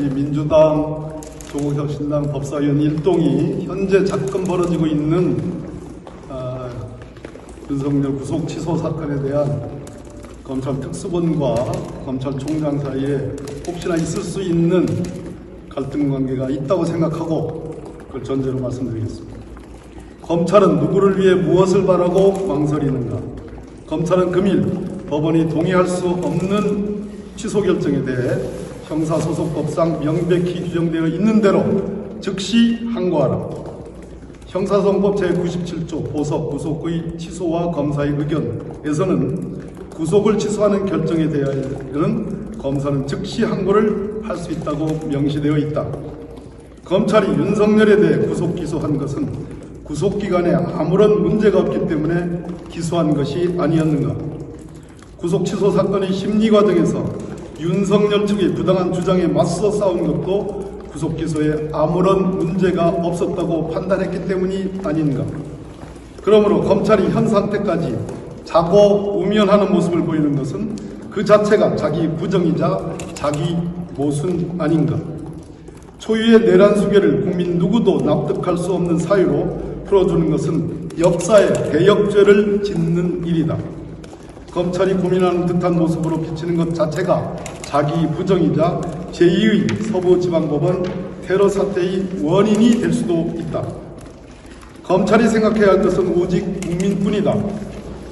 우리 민주당, 조국혁 신당 법사위원 일동이 현재 자금 벌어지고 있는 아, 윤석열 구속 취소 사건에 대한 검찰 특수본과 검찰총장 사이에 혹시나 있을 수 있는 갈등 관계가 있다고 생각하고 그걸 전제로 말씀드리겠습니다. 검찰은 누구를 위해 무엇을 바라고 망설이는가? 검찰은 금일 법원이 동의할 수 없는 취소 결정에 대해 형사소송법상 명백히 규정되어 있는 대로 즉시 항고하라. 형사소송법 제97조 보석 구속의 취소와 검사의 의견에서는 구속을 취소하는 결정에 대하여는 검사는 즉시 항고를 할 수 있다고 명시되어 있다. 검찰이 윤석열에 대해 구속 기소한 것은 구속 기간에 아무런 문제가 없기 때문에 기소한 것이 아니었는가? 구속 취소 사건의 심리 과정에서 윤석열 측의 부당한 주장에 맞서 싸운 것도 구속 기소에 아무런 문제가 없었다고 판단했기 때문이 아닌가? 그러므로 검찰이 현 상태까지 자고 우면하는 모습을 보이는 것은 그 자체가 자기 부정이자 자기 모순 아닌가? 초유의 내란 수계를 국민 누구도 납득할 수 없는 사유로 풀어주는 것은 역사의 대역죄를 짓는 일이다. 검찰이 고민하는 듯한 모습으로 비치는 것 자체가 자기 부정이자 제2의 서부지방법원 테러 사태의 원인이 될 수도 있다. 검찰이 생각해야 할 것은 오직 국민뿐이다.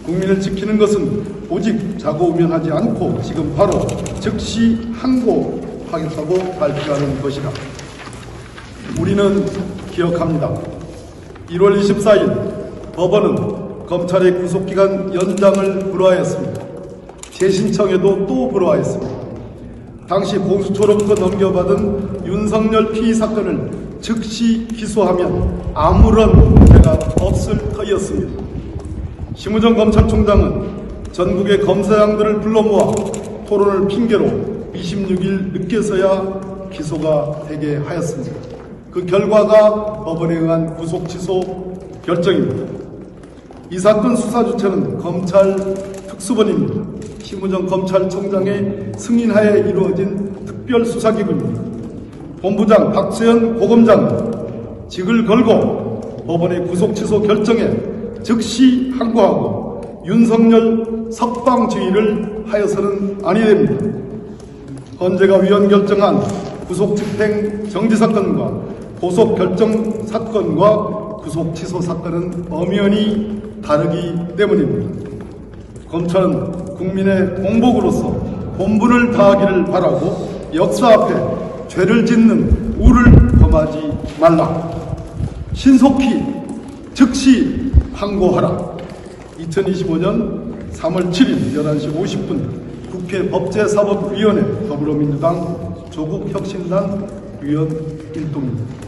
국민을 지키는 것은 오직 자고우면하지 않고 지금 바로 즉시 항고하겠다고 발표하는 것이다. 우리는 기억합니다. 1월 24일 법원은 검찰의 구속기간 연장을 불허하였습니다. 재신청에도 또 불허하였습니다. 당시 공수처로부터 넘겨받은 윤석열 피의 사건을 즉시 기소하면 아무런 문제가 없을 터이었습니다. 심우정 검찰총장은 전국의 검사장들을 불러 모아 토론을 핑계로 26일 늦게서야 기소가 되게 하였습니다. 그 결과가 법원에 의한 구속 취소 결정입니다. 이 사건 수사 주체는 검찰 특수본입니다. 심우정 검찰총장의 승인하에 이루어진 특별수사기구입니다. 본부장 박수현 고검장 직을 걸고 법원의 구속 취소 결정에 즉시 항고하고 윤석열 석방주의를 하여서는 아니 됩니다. 헌재가 위헌 결정한 구속 집행 정지 사건과 보석 결정 사건과 구속 취소 사건은 엄연히 다르기 때문입니다. 검찰은 국민의 공복으로서 본분을 다하기를 바라고 역사 앞에 죄를 짓는 우를 범하지 말라. 신속히 즉시 항고하라. 2025년 3월 7일 11시 50분 국회 법제사법위원회 더불어민주당 조국혁신당 위원 일동입니다.